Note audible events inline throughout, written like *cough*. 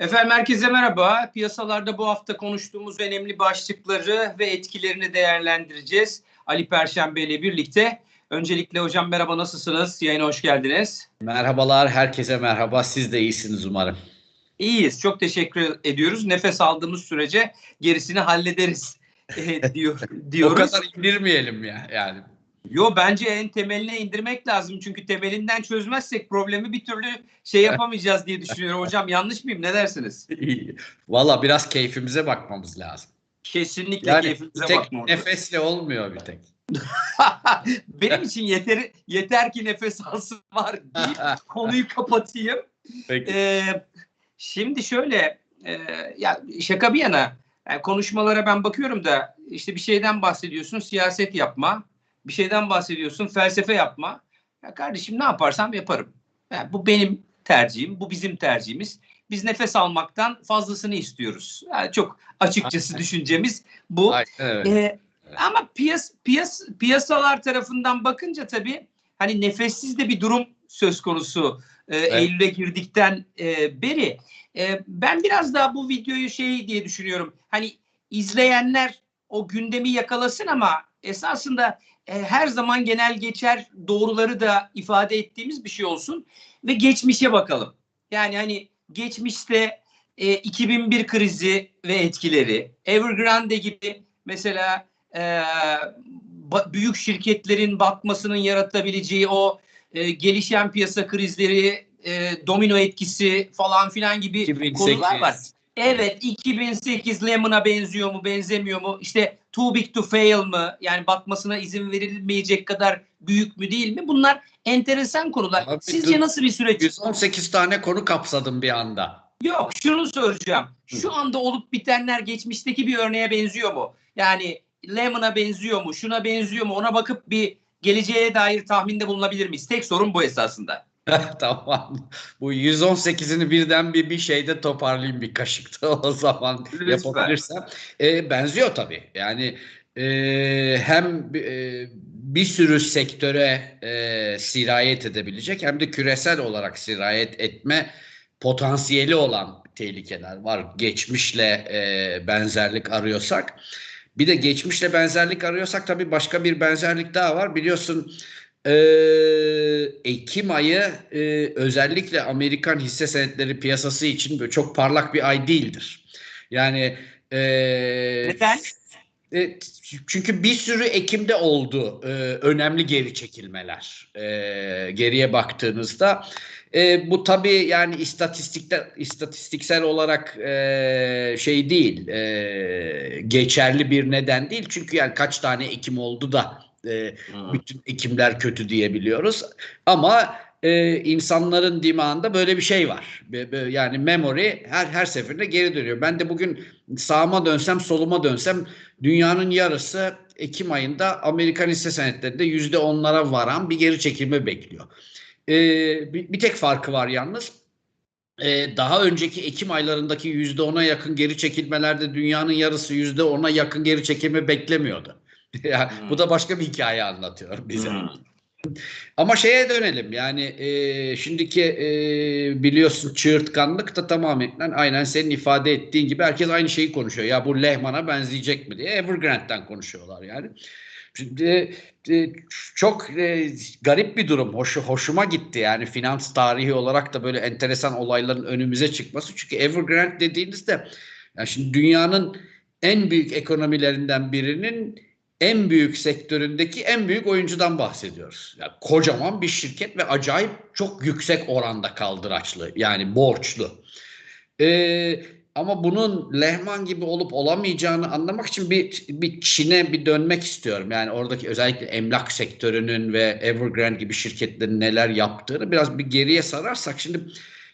Efendim herkese merhaba. Piyasalarda bu hafta konuştuğumuz önemli başlıkları ve etkilerini değerlendireceğiz. Ali Perşembe ile birlikte. Öncelikle hocam merhaba nasılsınız? Yayına hoş geldiniz. Merhabalar, herkese merhaba. Siz de iyisiniz umarım. İyiyiz. Çok teşekkür ediyoruz. Nefes aldığımız sürece gerisini hallederiz e, diyor, *laughs* diyoruz. o kadar indirmeyelim ya yani. Yo bence en temeline indirmek lazım. Çünkü temelinden çözmezsek problemi bir türlü şey yapamayacağız diye düşünüyorum. *laughs* Hocam yanlış mıyım? Ne dersiniz? Valla biraz keyfimize bakmamız lazım. Kesinlikle Yani keyfimize tek bakmamız nefesle olmuyor bir tek. *laughs* Benim için yeter yeter ki nefes alsın var deyip *laughs* konuyu kapatayım. Peki. Ee, şimdi şöyle e, ya şaka bir yana yani konuşmalara ben bakıyorum da işte bir şeyden bahsediyorsun siyaset yapma, bir şeyden bahsediyorsun felsefe yapma. Ya kardeşim ne yaparsam yaparım. Yani bu benim tercihim, bu bizim tercihimiz. Biz nefes almaktan fazlasını istiyoruz. Yani çok açıkçası düşüncemiz bu. Aynen öyle. Ee, ama piyas, piyas, piyasalar tarafından bakınca tabii hani nefessiz de bir durum söz konusu e, Eylül'e girdikten e, beri. E, ben biraz daha bu videoyu şey diye düşünüyorum. Hani izleyenler o gündemi yakalasın ama esasında e, her zaman genel geçer doğruları da ifade ettiğimiz bir şey olsun ve geçmişe bakalım. Yani hani geçmişte e, 2001 krizi ve etkileri, Evergrande gibi mesela e, büyük şirketlerin batmasının yaratabileceği o e, gelişen piyasa krizleri, e, domino etkisi falan filan gibi 2008. konular var. Evet 2008 Lehman'a benziyor mu benzemiyor mu? İşte too big to fail mı? Yani batmasına izin verilmeyecek kadar büyük mü değil mi? Bunlar enteresan konular. Abi, Sizce nasıl bir süreç? 118 tane konu kapsadım bir anda. Yok şunu soracağım. Şu anda olup bitenler geçmişteki bir örneğe benziyor mu? Yani Lehman'a benziyor mu? Şuna benziyor mu? Ona bakıp bir geleceğe dair tahminde bulunabilir miyiz? Tek sorun bu esasında. *laughs* tamam. Bu 118'ini birden bir bir şeyde toparlayayım bir kaşıkta *laughs* o zaman Lütfen. yapabilirsem. E, benziyor tabii. Yani e, hem e, bir sürü sektöre e, sirayet edebilecek hem de küresel olarak sirayet etme potansiyeli olan tehlikeler var. Geçmişle e, benzerlik arıyorsak. Bir de geçmişle benzerlik arıyorsak tabii başka bir benzerlik daha var. Biliyorsun e, Ekim ayı e, özellikle Amerikan hisse senetleri piyasası için böyle çok parlak bir ay değildir. Yani e, Neden? e, çünkü bir sürü Ekim'de oldu e, önemli geri çekilmeler e, geriye baktığınızda. E, bu tabii yani istatistikte istatistiksel olarak e, şey değil, e, geçerli bir neden değil. Çünkü yani kaç tane Ekim oldu da e, bütün Ekimler kötü diyebiliyoruz. Ama e, insanların dimağında böyle bir şey var. Be- be- Yani memory her her seferinde geri dönüyor. Ben de bugün sağıma dönsem soluma dönsem dünyanın yarısı Ekim ayında Amerikan hisse senetlerinde yüzde onlara varan bir geri çekilme bekliyor. Ee, bir, bir tek farkı var yalnız. Ee, daha önceki Ekim aylarındaki yüzde ona yakın geri çekilmelerde dünyanın yarısı yüzde ona yakın geri çekilme beklemiyordu. *laughs* yani, Bu da başka bir hikaye anlatıyor bize. Hmm. Ama şeye dönelim yani e, şimdiki e, biliyorsun çığırtkanlık da tamamen aynen senin ifade ettiğin gibi herkes aynı şeyi konuşuyor. Ya bu Lehman'a benzeyecek mi diye Evergrande'den konuşuyorlar yani. Şimdi e, çok e, garip bir durum. Hoş, hoşuma gitti yani finans tarihi olarak da böyle enteresan olayların önümüze çıkması. Çünkü Evergrande dediğinizde yani şimdi dünyanın en büyük ekonomilerinden birinin en büyük sektöründeki en büyük oyuncudan bahsediyoruz. Yani kocaman bir şirket ve acayip çok yüksek oranda kaldıraçlı yani borçlu. Ee, ama bunun Lehman gibi olup olamayacağını anlamak için bir, bir Çin'e bir dönmek istiyorum. Yani oradaki özellikle emlak sektörünün ve Evergrande gibi şirketlerin neler yaptığını biraz bir geriye sararsak. Şimdi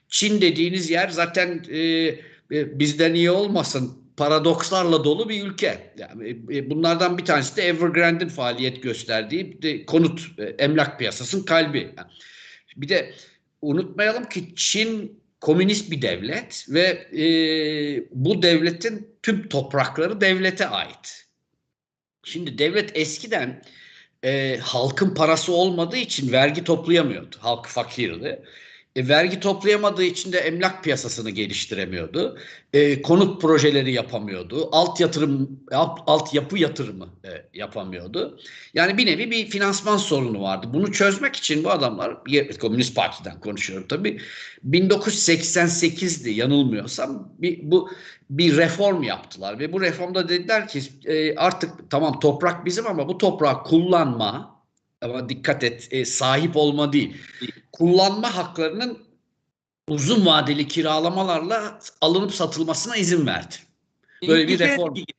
Çin dediğiniz yer zaten e, e, bizden iyi olmasın paradokslarla dolu bir ülke. Yani e, bunlardan bir tanesi de Evergrande'in faaliyet gösterdiği de konut, e, emlak piyasasının kalbi. Bir de unutmayalım ki Çin komünist bir devlet ve e, bu devletin tüm toprakları devlete ait. Şimdi devlet eskiden e, halkın parası olmadığı için vergi toplayamıyordu. Halk fakirdi. E, vergi toplayamadığı için de emlak piyasasını geliştiremiyordu. E, konut projeleri yapamıyordu. Alt yatırım, alt, altyapı yatırımı e, yapamıyordu. Yani bir nevi bir finansman sorunu vardı. Bunu çözmek için bu adamlar, Komünist Parti'den konuşuyorum tabii, 1988'di yanılmıyorsam bir, bu bir reform yaptılar ve bu reformda dediler ki e, artık tamam toprak bizim ama bu toprağı kullanma ama dikkat et e, sahip olma değil kullanma haklarının uzun vadeli kiralamalarla alınıp satılmasına izin verdi. Böyle bir reform. gibi.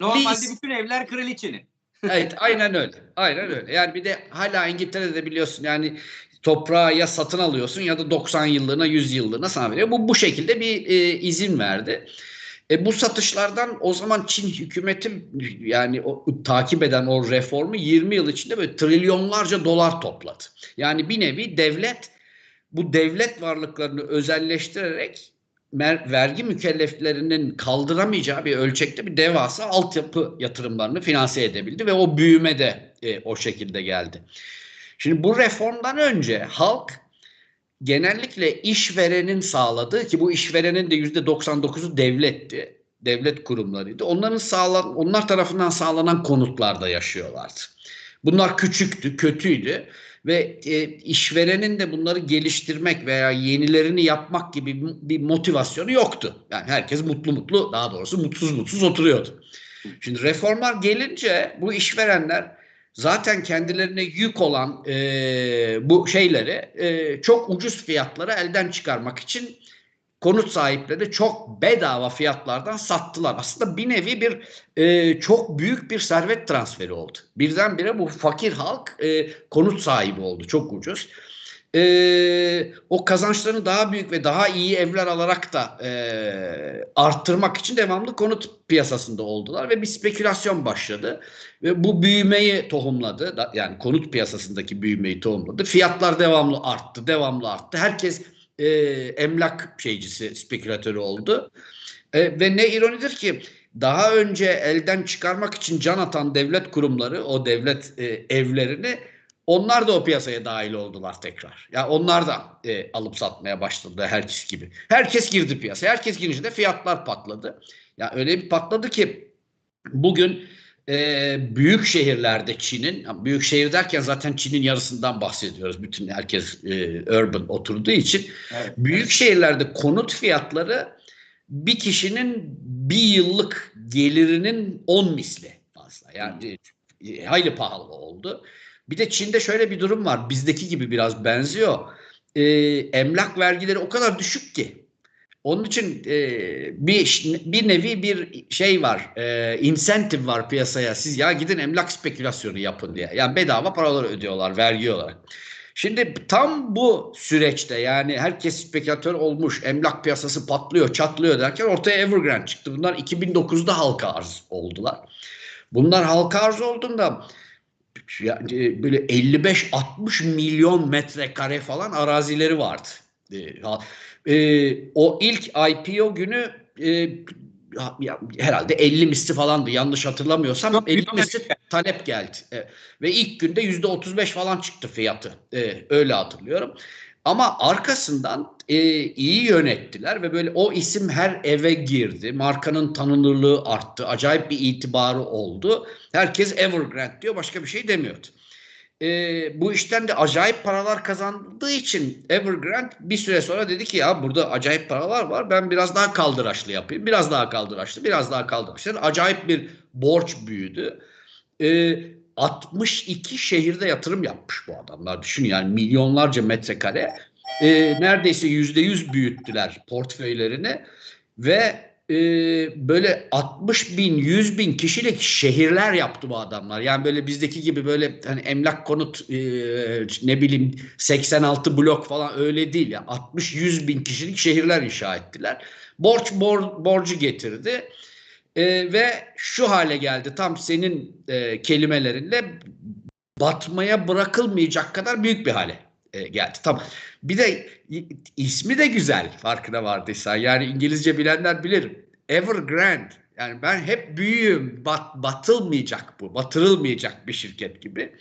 Normalde Biz- bütün evler kraliçenin. *laughs* Evet aynen öyle. Aynen öyle. Yani bir de hala İngiltere'de biliyorsun yani toprağı ya satın alıyorsun ya da 90 yıllığına 100 yıllığına sana veriyor. Bu bu şekilde bir e, izin verdi. E, bu satışlardan o zaman Çin hükümeti yani o, takip eden o reformu 20 yıl içinde böyle trilyonlarca dolar topladı. Yani bir nevi devlet bu devlet varlıklarını özelleştirerek vergi mükelleflerinin kaldıramayacağı bir ölçekte bir devasa altyapı yatırımlarını finanse edebildi ve o büyüme de e, o şekilde geldi. Şimdi bu reformdan önce halk genellikle işverenin sağladığı ki bu işverenin de yüzde 99'u devletti. Devlet kurumlarıydı. Onların sağlan, onlar tarafından sağlanan konutlarda yaşıyorlardı. Bunlar küçüktü, kötüydü ve e, işverenin de bunları geliştirmek veya yenilerini yapmak gibi bir motivasyonu yoktu. Yani herkes mutlu mutlu, daha doğrusu mutsuz mutsuz oturuyordu. Şimdi reformlar gelince bu işverenler zaten kendilerine yük olan e, bu şeyleri e, çok ucuz fiyatlara elden çıkarmak için konut sahipleri çok bedava fiyatlardan sattılar. Aslında bir nevi bir e, çok büyük bir servet transferi oldu. Birdenbire bu fakir halk e, konut sahibi oldu çok ucuz. E, o kazançlarını daha büyük ve daha iyi evler alarak da e, arttırmak için devamlı konut piyasasında oldular ve bir spekülasyon başladı ve bu büyümeyi tohumladı. Da- Yani konut piyasasındaki büyümeyi tohumladı. Fiyatlar devamlı arttı, devamlı arttı. Herkes e, emlak şeycisi, spekülatörü oldu. E, ve ne ironidir ki daha önce elden çıkarmak için can atan devlet kurumları, o devlet e, evlerini onlar da o piyasaya dahil oldular tekrar. Ya onlar da e, alıp satmaya başladı herkes gibi. Herkes girdi piyasaya. Herkes girince de fiyatlar patladı. Ya öyle bir patladı ki bugün e, büyük şehirlerde Çin'in, büyük şehir derken zaten Çin'in yarısından bahsediyoruz. Bütün herkes e, urban oturduğu için. Evet. Büyük şehirlerde konut fiyatları bir kişinin bir yıllık gelirinin 10 misli fazla. Yani e, hayli pahalı oldu. Bir de Çin'de şöyle bir durum var. Bizdeki gibi biraz benziyor. E, emlak vergileri o kadar düşük ki. Onun için e, bir bir nevi bir şey var, e, insentif var piyasaya. Siz ya gidin emlak spekülasyonu yapın diye. Yani bedava paralar ödüyorlar vergi olarak. Şimdi tam bu süreçte yani herkes spekülatör olmuş, emlak piyasası patlıyor, çatlıyor derken ortaya Evergrande çıktı. Bunlar 2009'da halka arz oldular. Bunlar halka arz olduğunda yani böyle 55-60 milyon metrekare falan arazileri vardı. E, e, o ilk IPO günü e, ya- herhalde 50 misli falandı yanlış hatırlamıyorsam Çok 50 büyük misli talep geldi. E, ve ilk günde yüzde 35 falan çıktı fiyatı. E, öyle hatırlıyorum. Ama arkasından e, iyi yönettiler ve böyle o isim her eve girdi. Markanın tanınırlığı arttı. Acayip bir itibarı oldu. Herkes Evergrande diyor başka bir şey demiyordu. E, bu işten de acayip paralar kazandığı için Evergrande bir süre sonra dedi ki ya burada acayip paralar var. Ben biraz daha kaldıraçlı yapayım. Biraz daha kaldıraçlı, biraz daha kaldıraçlı. Acayip bir borç büyüdü. E, 62 şehirde yatırım yapmış bu adamlar. Düşün yani milyonlarca metrekare. E, neredeyse yüzde yüz büyüttüler portföylerini ve e, böyle 60 bin, 100 bin kişilik şehirler yaptı bu adamlar. Yani böyle bizdeki gibi böyle hani emlak konut e, ne bileyim 86 blok falan öyle değil. ya 60-100 bin kişilik şehirler inşa ettiler. Borç bor, borcu getirdi. E, ve şu hale geldi tam senin e, kelimelerinle batmaya bırakılmayacak kadar büyük bir hale e, geldi. Tamam. Bir de ismi de güzel farkına vardıysan. Yani İngilizce bilenler bilir. Evergrande. Yani ben hep büyüğüm. Bat, batılmayacak bu. Batırılmayacak bir şirket gibi.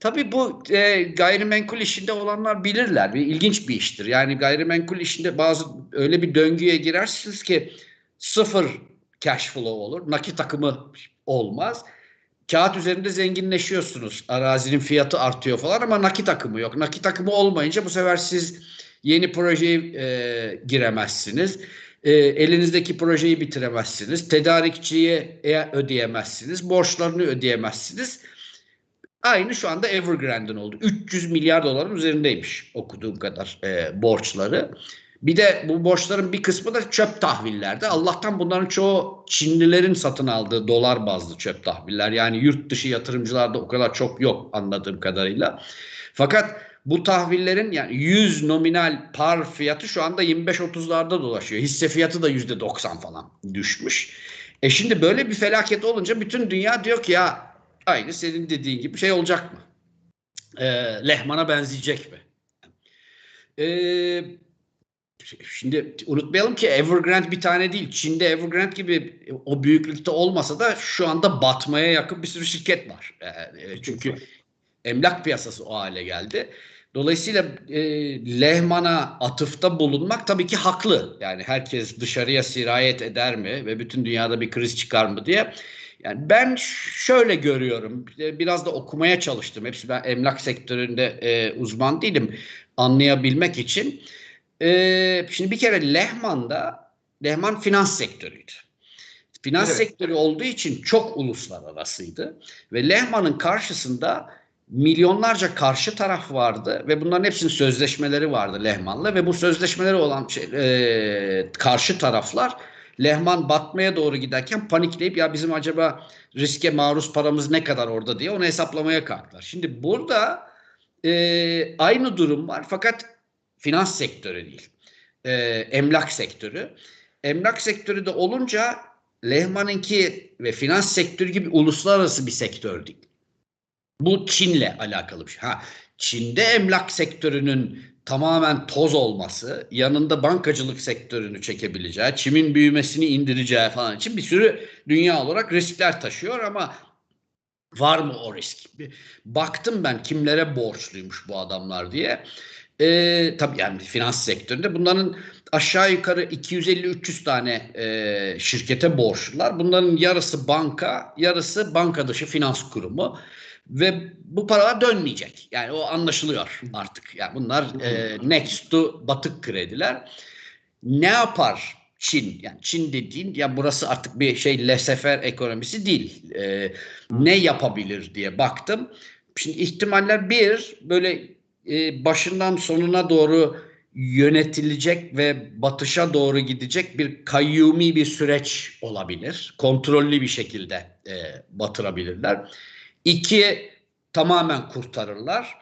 Tabii bu e, gayrimenkul işinde olanlar bilirler. Bir ilginç bir iştir. Yani gayrimenkul işinde bazı öyle bir döngüye girersiniz ki sıfır cash flow olur. Nakit akımı olmaz. Kağıt üzerinde zenginleşiyorsunuz. Arazinin fiyatı artıyor falan ama nakit akımı yok. Nakit akımı olmayınca bu sefer siz yeni projeye e, giremezsiniz. E, elinizdeki projeyi bitiremezsiniz. Tedarikçiye e, ödeyemezsiniz. Borçlarını ödeyemezsiniz. Aynı şu anda Evergrande'in oldu. 300 milyar doların üzerindeymiş okuduğum kadar e, borçları. Bir de bu borçların bir kısmı da çöp tahvillerde. Allah'tan bunların çoğu Çinlilerin satın aldığı dolar bazlı çöp tahviller. Yani yurt dışı yatırımcılarda o kadar çok yok anladığım kadarıyla. Fakat bu tahvillerin yani 100 nominal par fiyatı şu anda 25-30'larda dolaşıyor. Hisse fiyatı da %90 falan düşmüş. E şimdi böyle bir felaket olunca bütün dünya diyor ki ya aynı senin dediğin gibi şey olacak mı? E, Lehman'a benzeyecek mi? E, şimdi unutmayalım ki Evergrande bir tane değil. Çin'de Evergrande gibi o büyüklükte olmasa da şu anda batmaya yakın bir sürü şirket var. E, çünkü emlak piyasası o hale geldi. Dolayısıyla e, Lehman'a atıfta bulunmak tabii ki haklı. Yani herkes dışarıya sirayet eder mi ve bütün dünyada bir kriz çıkar mı diye. Yani ben şöyle görüyorum. Biraz da okumaya çalıştım. Hepsi ben emlak sektöründe e, uzman değilim. Anlayabilmek için. E, şimdi bir kere Lehman'da Lehman finans sektörüydü. Finans evet. sektörü olduğu için çok uluslararasıydı ve Lehman'ın karşısında milyonlarca karşı taraf vardı ve bunların hepsinin sözleşmeleri vardı Lehman'la ve bu sözleşmeleri olan şey, e, karşı taraflar Lehman batmaya doğru giderken panikleyip ya bizim acaba riske maruz paramız ne kadar orada diye onu hesaplamaya kalktılar. Şimdi burada e, aynı durum var fakat finans sektörü değil. E, emlak sektörü. Emlak sektörü de olunca Lehman'ınki ve finans sektörü gibi uluslararası bir sektör değil. Bu Çin'le alakalı bir şey. Ha, Çin'de emlak sektörünün tamamen toz olması, yanında bankacılık sektörünü çekebileceği, Çin'in büyümesini indireceği falan için bir sürü dünya olarak riskler taşıyor ama var mı o risk? Baktım ben kimlere borçluymuş bu adamlar diye. Ee, tabii yani finans sektöründe bunların aşağı yukarı 250-300 tane e, şirkete borçlular. Bunların yarısı banka, yarısı banka dışı finans kurumu ve bu paralar dönmeyecek. Yani o anlaşılıyor artık. Yani bunlar e, next to batık krediler. Ne yapar Çin? Yani Çin dediğin ya burası artık bir şey lesefer ekonomisi değil. E, ne yapabilir diye baktım. Şimdi ihtimaller bir böyle e, başından sonuna doğru yönetilecek ve batışa doğru gidecek bir kayyumi bir süreç olabilir. Kontrollü bir şekilde e, batırabilirler. İki, tamamen kurtarırlar.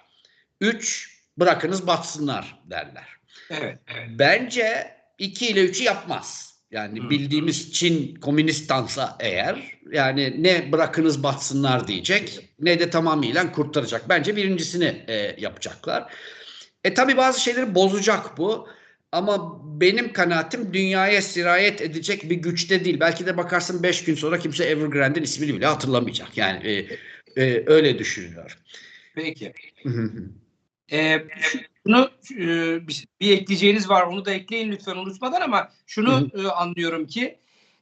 Üç, bırakınız batsınlar derler. Evet, evet. Bence iki ile üçü yapmaz. Yani hmm. bildiğimiz Çin komünistansa eğer yani ne bırakınız batsınlar diyecek ne de tamamıyla kurtaracak. Bence birincisini e, yapacaklar. E tabi bazı şeyleri bozacak bu. Ama benim kanaatim dünyaya sirayet edecek bir güçte değil. Belki de bakarsın 5 gün sonra kimse Evergrande'in ismini bile hatırlamayacak. Yani e, e, öyle düşünüyor. Peki. Ee, şunu e, bir, bir ekleyeceğiniz var. Onu da ekleyin lütfen unutmadan ama şunu e, anlıyorum ki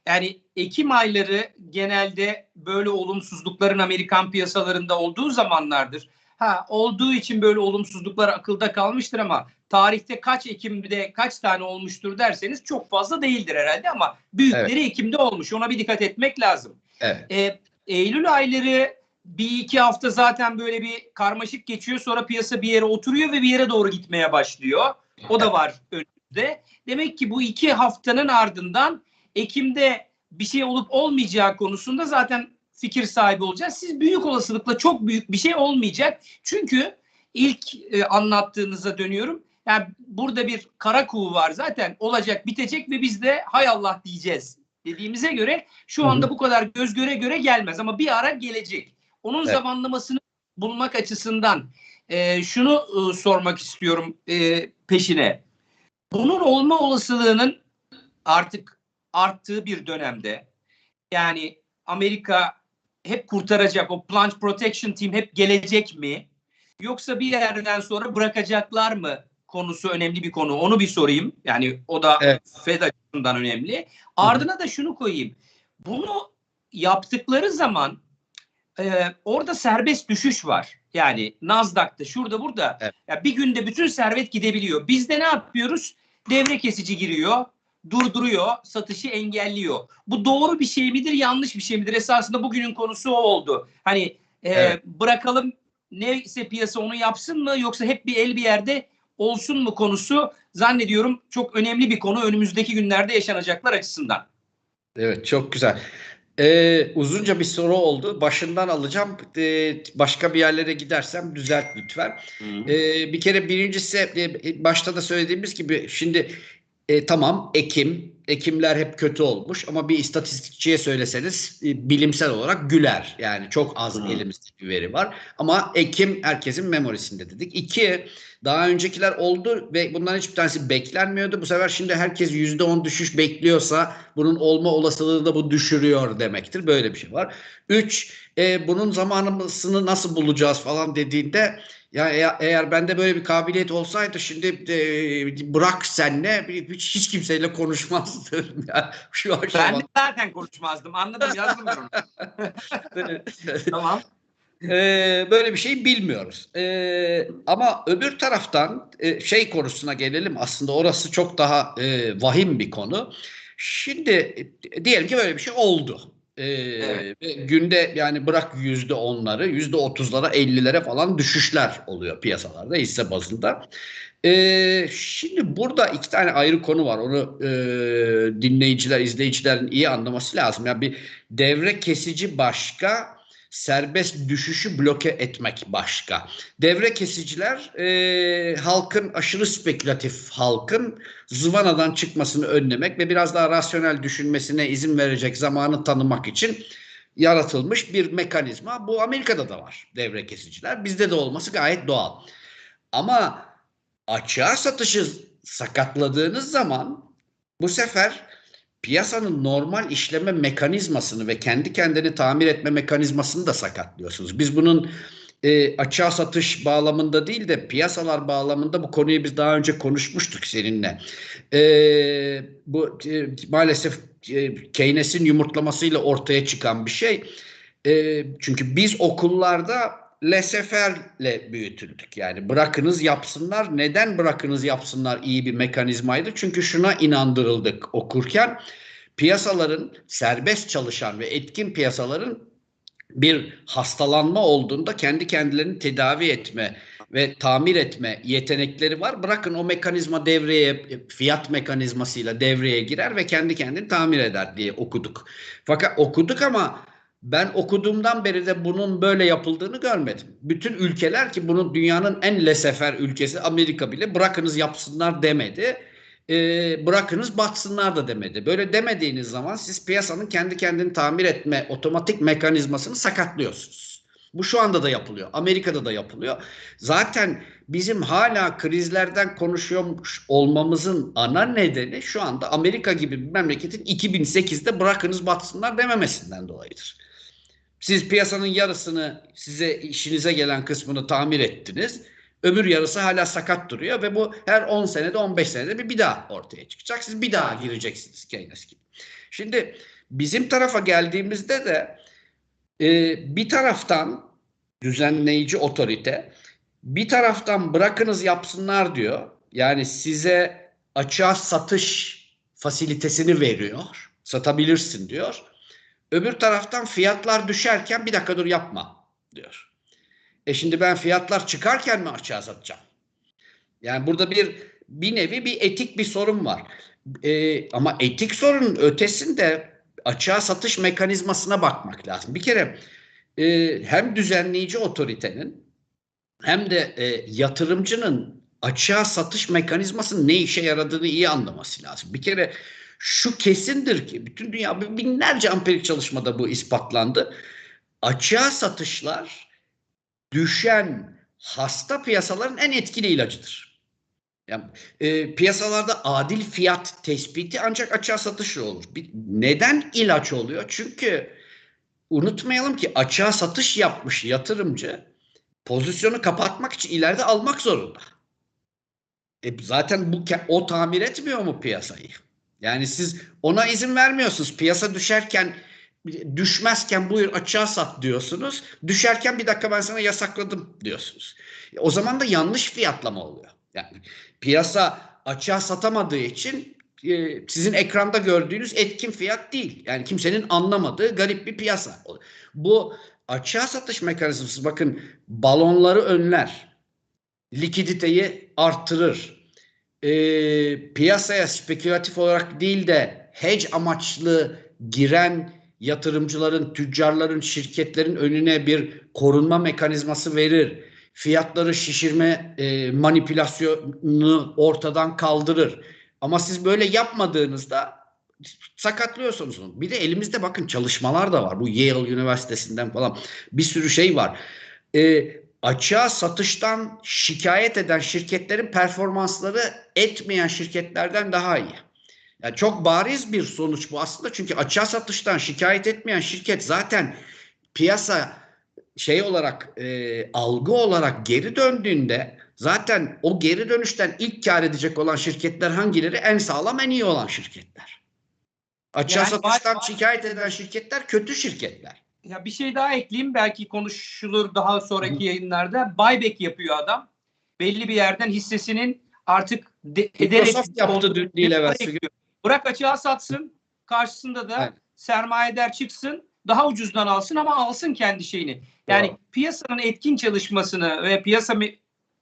yani Ekim ayları genelde böyle olumsuzlukların Amerikan piyasalarında olduğu zamanlardır. Ha olduğu için böyle olumsuzluklar akılda kalmıştır ama tarihte kaç Ekim'de kaç tane olmuştur derseniz çok fazla değildir herhalde ama büyükleri evet. Ekim'de olmuş. Ona bir dikkat etmek lazım. Evet. Ee, Eylül ayları bir iki hafta zaten böyle bir karmaşık geçiyor. Sonra piyasa bir yere oturuyor ve bir yere doğru gitmeye başlıyor. O da var önünde. Demek ki bu iki haftanın ardından Ekim'de bir şey olup olmayacağı konusunda zaten fikir sahibi olacağız. Siz büyük olasılıkla çok büyük bir şey olmayacak. Çünkü ilk e, anlattığınıza dönüyorum. Yani burada bir kara kuğu var zaten olacak bitecek ve biz de hay Allah diyeceğiz dediğimize göre şu anda bu kadar göz göre göre gelmez ama bir ara gelecek. Onun evet. zamanlamasını bulmak açısından e, şunu e, sormak istiyorum e, peşine. Bunun olma olasılığının artık arttığı bir dönemde yani Amerika hep kurtaracak o plunge protection team hep gelecek mi? yoksa bir yerden sonra bırakacaklar mı konusu önemli bir konu. Onu bir sorayım. Yani o da Evet. Fed açısından önemli. Ardına da şunu koyayım. Bunu yaptıkları zaman e, orada serbest düşüş var. Yani Nasdaq'ta şurada burada Evet. ya bir günde bütün servet gidebiliyor. Biz de ne yapıyoruz? Devre kesici giriyor, durduruyor, satışı engelliyor. Bu doğru bir şey midir, yanlış bir şey midir? Esasında bugünün konusu o oldu. Hani e, Evet. bırakalım neyse piyasa onu yapsın mı yoksa hep bir el bir yerde olsun mu konusu zannediyorum çok önemli bir konu önümüzdeki günlerde yaşanacaklar açısından. Evet çok güzel. Ee, uzunca bir soru oldu. Başından alacağım. Ee, başka bir yerlere gidersem düzelt lütfen. Ee, bir kere birincisi e, başta da söylediğimiz gibi şimdi e, tamam Ekim, Ekimler hep kötü olmuş ama bir istatistikçiye söyleseniz e, bilimsel olarak güler. Yani çok az Hı. elimizde bir veri var. Ama Ekim herkesin memorisinde dedik. İki, daha öncekiler oldu ve bunların hiçbir tanesi beklenmiyordu. Bu sefer şimdi herkes %10 düşüş bekliyorsa bunun olma olasılığı da bu düşürüyor demektir. Böyle bir şey var. Üç, e, bunun zamanımızını nasıl bulacağız falan dediğinde ya eğer, eğer bende böyle bir kabiliyet olsaydı şimdi e, bırak senle hiç, hiç kimseyle konuşmazdım. *laughs* Ya, şu Ben aşamada. de zaten konuşmazdım. Anladım yazdım ben onu. *laughs* Tamam. Ee, böyle bir şey bilmiyoruz. Ee, ama öbür taraftan e, şey konusuna gelelim. Aslında orası çok daha e, vahim bir konu. Şimdi e, diyelim ki böyle bir şey oldu. Evet. ve günde yani bırak yüzde onları, yüzde otuzlara, ellilere falan düşüşler oluyor piyasalarda hisse bazında. Ee, şimdi burada iki tane ayrı konu var. Onu e, dinleyiciler, izleyicilerin iyi anlaması lazım. Yani bir devre kesici başka, serbest düşüşü bloke etmek başka. Devre kesiciler e, halkın aşırı spekülatif halkın zıvanadan çıkmasını önlemek ve biraz daha rasyonel düşünmesine izin verecek zamanı tanımak için yaratılmış bir mekanizma. Bu Amerika'da da var devre kesiciler. Bizde de olması gayet doğal. Ama açığa satışı sakatladığınız zaman bu sefer piyasanın normal işleme mekanizmasını ve kendi kendini tamir etme mekanizmasını da sakatlıyorsunuz. Biz bunun e, açığa satış bağlamında değil de piyasalar bağlamında bu konuyu biz daha önce konuşmuştuk seninle. E, bu e, maalesef e, Keynes'in yumurtlamasıyla ortaya çıkan bir şey. E, çünkü biz okullarda leseferle büyütüldük. Yani bırakınız yapsınlar. Neden bırakınız yapsınlar iyi bir mekanizmaydı? Çünkü şuna inandırıldık okurken piyasaların serbest çalışan ve etkin piyasaların bir hastalanma olduğunda kendi kendilerini tedavi etme ve tamir etme yetenekleri var. Bırakın o mekanizma devreye fiyat mekanizmasıyla devreye girer ve kendi kendini tamir eder diye okuduk. Fakat okuduk ama ben okuduğumdan beri de bunun böyle yapıldığını görmedim. Bütün ülkeler ki bunun dünyanın en lesefer ülkesi Amerika bile bırakınız yapsınlar demedi. Ee, bırakınız batsınlar da demedi. Böyle demediğiniz zaman siz piyasanın kendi kendini tamir etme otomatik mekanizmasını sakatlıyorsunuz. Bu şu anda da yapılıyor. Amerika'da da yapılıyor. Zaten bizim hala krizlerden konuşuyormuş olmamızın ana nedeni şu anda Amerika gibi bir memleketin 2008'de bırakınız batsınlar dememesinden dolayıdır. Siz piyasanın yarısını size işinize gelen kısmını tamir ettiniz. Öbür yarısı hala sakat duruyor ve bu her 10 senede 15 senede bir, bir daha ortaya çıkacak. Siz bir daha gireceksiniz Keynes gibi. Şimdi bizim tarafa geldiğimizde de e, bir taraftan düzenleyici otorite bir taraftan bırakınız yapsınlar diyor. Yani size açığa satış fasilitesini veriyor. Satabilirsin diyor. Öbür taraftan fiyatlar düşerken bir dakika dur yapma diyor. E şimdi ben fiyatlar çıkarken mi açığa satacağım? Yani burada bir bir nevi bir etik bir sorun var. E, ama etik sorunun ötesinde açığa satış mekanizmasına bakmak lazım. Bir kere e, hem düzenleyici otoritenin hem de e, yatırımcının açığa satış mekanizmasının ne işe yaradığını iyi anlaması lazım. Bir kere şu kesindir ki bütün dünya binlerce amperik çalışmada bu ispatlandı. Açığa satışlar düşen hasta piyasaların en etkili ilacıdır. Yani, e, piyasalarda adil fiyat tespiti ancak açığa satışla olur. Bir, neden ilaç oluyor? Çünkü unutmayalım ki açığa satış yapmış yatırımcı pozisyonu kapatmak için ileride almak zorunda. E zaten bu o tamir etmiyor mu piyasayı? Yani siz ona izin vermiyorsunuz. Piyasa düşerken düşmezken buyur açığa sat diyorsunuz. Düşerken bir dakika ben sana yasakladım diyorsunuz. O zaman da yanlış fiyatlama oluyor. Yani piyasa açığa satamadığı için e, sizin ekranda gördüğünüz etkin fiyat değil. Yani kimsenin anlamadığı garip bir piyasa. Bu açığa satış mekanizması bakın balonları önler. Likiditeyi artırır. E, piyasaya spekülatif olarak değil de hedge amaçlı giren yatırımcıların, tüccarların, şirketlerin önüne bir korunma mekanizması verir. Fiyatları şişirme e, manipülasyonu ortadan kaldırır. Ama siz böyle yapmadığınızda sakatlıyorsunuz. Bir de elimizde bakın çalışmalar da var. Bu Yale Üniversitesi'nden falan bir sürü şey var. E, açığa satıştan şikayet eden şirketlerin performansları etmeyen şirketlerden daha iyi. Yani çok bariz bir sonuç bu aslında çünkü açığa satıştan şikayet etmeyen şirket zaten piyasa şey olarak e, algı olarak geri döndüğünde zaten o geri dönüşten ilk kar edecek olan şirketler hangileri? En sağlam en iyi olan şirketler. Açığa Yani satıştan var- şikayet eden şirketler kötü şirketler. Ya bir şey daha ekleyeyim belki konuşulur daha sonraki yayınlarda. Buyback yapıyor adam. Belli bir yerden hissesinin artık de, ederek Microsoft yaptı dün değil evvelsi gün. Bırak açığa satsın. Karşısında da Evet. sermayeder çıksın. Daha ucuzdan alsın ama alsın kendi şeyini. Yani Doğru. piyasanın etkin çalışmasını ve piyasa me-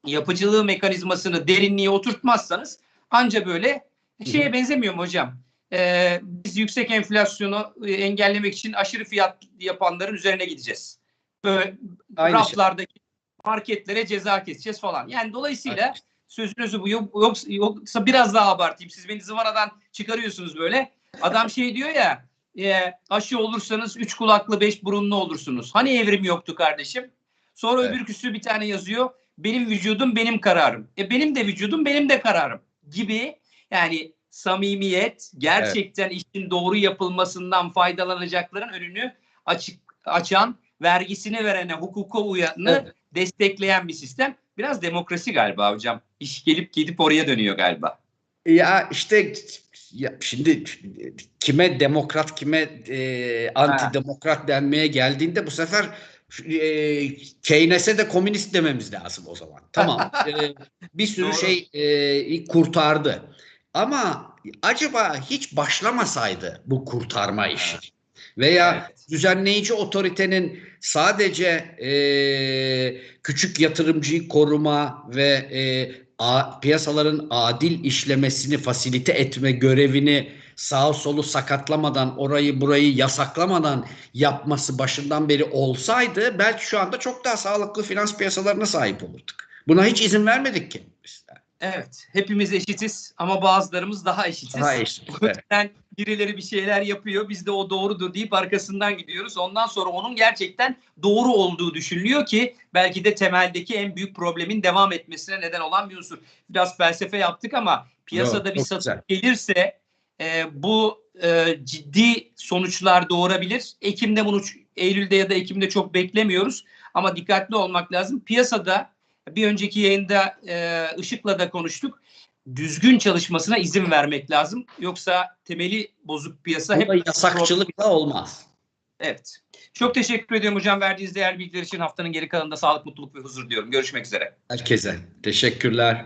yapıcılığı mekanizmasını derinliğe oturtmazsanız anca böyle şeye Hı benzemiyor mu hocam? Ee, biz yüksek enflasyonu e, engellemek için aşırı fiyat yapanların üzerine gideceğiz. Böyle Aynı şey. raflardaki marketlere ceza keseceğiz falan. Yani dolayısıyla Aynen. Sözünüzü bu yok, yoksa, yoksa biraz daha abartayım. Siz beni zıvanadan çıkarıyorsunuz böyle. Adam şey diyor ya e, aşı olursanız üç kulaklı beş burunlu olursunuz. Hani evrim yoktu kardeşim? Sonra Evet. öbürküsü bir tane yazıyor. Benim vücudum benim kararım. E benim de vücudum benim de kararım gibi yani samimiyet gerçekten işin doğru yapılmasından faydalanacakların önünü açık açan vergisini verene hukuka uyanı Evet. destekleyen bir sistem. Biraz demokrasi galiba hocam. İş gelip gidip oraya dönüyor galiba. Ya işte ya şimdi kime demokrat kime e, antidemokrat denmeye geldiğinde bu sefer e, Keynes'e de komünist dememiz lazım o zaman. Tamam. *laughs* e, bir sürü Doğru. şey e, kurtardı. Ama acaba hiç başlamasaydı bu kurtarma işi veya Evet. düzenleyici otoritenin sadece e, küçük yatırımcıyı koruma ve e, a- piyasaların adil işlemesini fasilite etme görevini sağ solu sakatlamadan orayı burayı yasaklamadan yapması başından beri olsaydı belki şu anda çok daha sağlıklı finans piyasalarına sahip olurduk. Buna hiç izin vermedik ki. biz. Evet. Hepimiz eşitiz ama bazılarımız daha eşitiz. Daha eşit. O Evet. yüzden birileri bir şeyler yapıyor. Biz de o doğrudur deyip arkasından gidiyoruz. Ondan sonra onun gerçekten doğru olduğu düşünülüyor ki belki de temeldeki en büyük problemin devam etmesine neden olan bir unsur. Biraz felsefe yaptık ama piyasada Yok, bir satış gelirse e, bu e, ciddi sonuçlar doğurabilir. Ekim'de bunu Eylül'de ya da Ekim'de çok beklemiyoruz ama dikkatli olmak lazım. Piyasada bir önceki yayında e, Işık'la da konuştuk. Düzgün çalışmasına izin vermek lazım. Yoksa temeli bozuk piyasa Bu hep yasakçılıkla olmaz. Evet. Çok teşekkür ediyorum hocam verdiğiniz değerli bilgiler için haftanın geri kalanında sağlık, mutluluk ve huzur diyorum. Görüşmek üzere. Herkese. Teşekkürler.